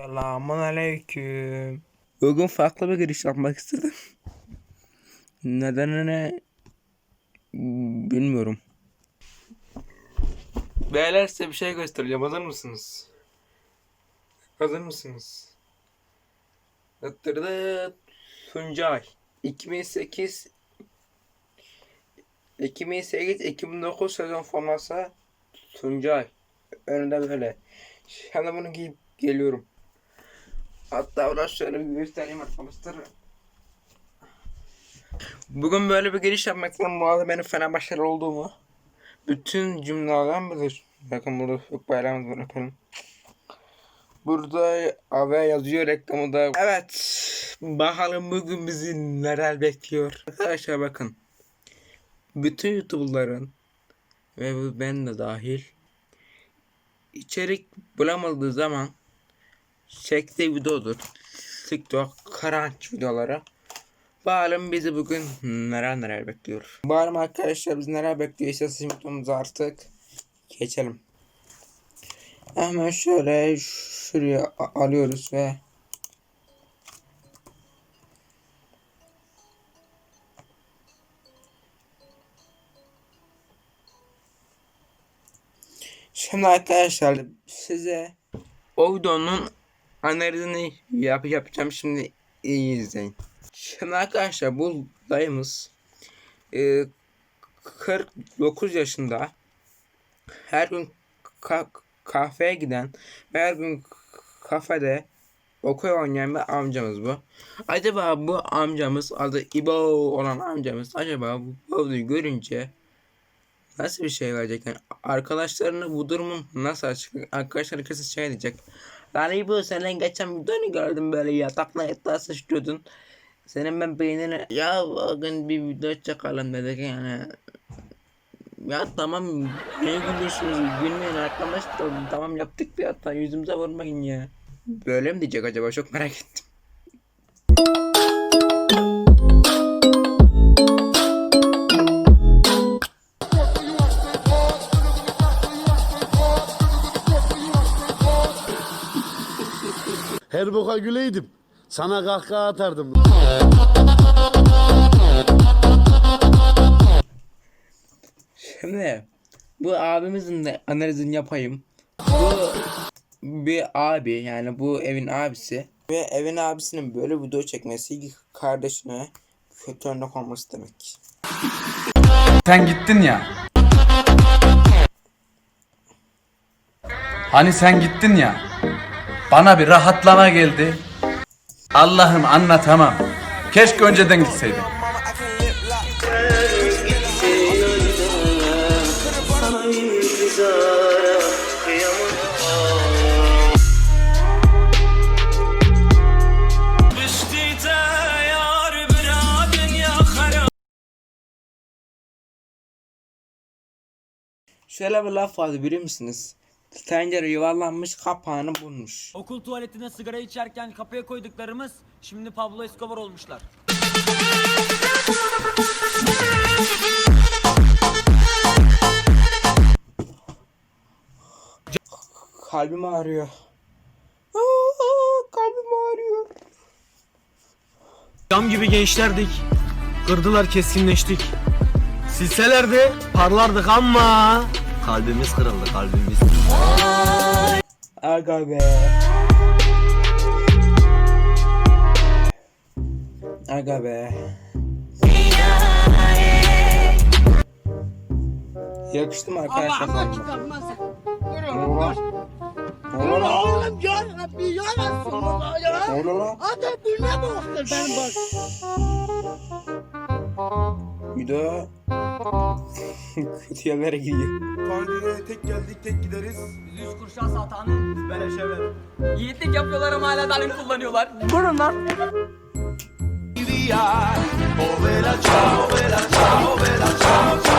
Selamun aleyküm. Bugün farklı bir giriş yapmak istedim. Nedenini bilmiyorum. Beyler size bir şey göstereceğim. Hazır mısınız? Hazır mısınız? Dıttırdı Tuncay. 2008 2008-2009 sezon forması Tuncay. Önünde böyle. Şimdi bunu giyip geliyorum. Hatta biraz şöyle bir göstereyim arkadaşlar. Bugün böyle bir giriş yapmak istedim. Bu arada benim Fenerbahçeli olduğumu bütün cümlelerden bilir. Bakın burada yok bayrağımız var efendim. Burada AV yazıyor reklamı da. Evet. Bakalım bugün bizi neler bekliyor. Arkadaşlar bakın. Bütün YouTuber'ların ve ben de dahil içerik bulamadığı zaman çektiği videodur. TikTok, crunch videoları. Bakalım bizi bugün neler neler bekliyor. Bakalım arkadaşlar biz neler bekliyor. İstatistik videomuzu artık geçelim. Hemen şöyle şuraya alıyoruz ve Şimdi arkadaşlar size o videonun analizini yap yapacağım şimdi iyi izleyin. Şimdi arkadaşlar bu dayımız e, 49 yaşında her gün ka- kahveye giden ve her gün kafede okey oynayan bir amcamız bu. Acaba bu amcamız adı İbo olan amcamız acaba bu videoyu görünce nasıl bir şey verecek? Yani arkadaşlarına bu durumun nasıl açık? Arkadaşlar kesin şey diyecek. Lan İbo senin geçen videonu gördüm böyle yatakla yatağa sıçrıyordun. Senin ben beynine ya bugün bir video çekelim dedik yani. Ya tamam ne gülüyorsunuz gülmeyin arkadaşlar tamam yaptık bir hata yüzümüze vurmayın ya. Böyle mi diyecek acaba çok merak ettim. Her boka güleydim. Sana kahkaha atardım. Şimdi bu abimizin de analizini yapayım. Bu bir abi yani bu evin abisi ve evin abisinin böyle video çekmesi kardeşine kötü örnek olması demek. Sen gittin ya. Hani sen gittin ya. Bana bir rahatlama geldi. Allah'ım anlatamam. Keşke önceden gitseydin. Şöyle bir laf vardı biliyor musunuz? Tencere yuvarlanmış kapağını bulmuş. Okul tuvaletine sigara içerken kapıya koyduklarımız şimdi Pablo Escobar olmuşlar. Kalbim ağrıyor. Aa, kalbim ağrıyor. Cam gibi gençlerdik. Kırdılar keskinleştik. Silselerdi parlardık ama kalbimiz kırıldı kalbimiz. Aga be. Aga be. Yakıştı mı arkadaşlar? Lan? Ne oldu lan? Oğlum ya Rabbi ya Resulallah ya. Lan? Adam bu ne baktır benim bak. Bir daha kötü yerlere gidiyor. Pandemiye tek geldik tek gideriz. Yüz kurşan satanı beleşe ver. Yiğitlik yapıyorlar ama hala dalim kullanıyorlar. Uno, dos, tres.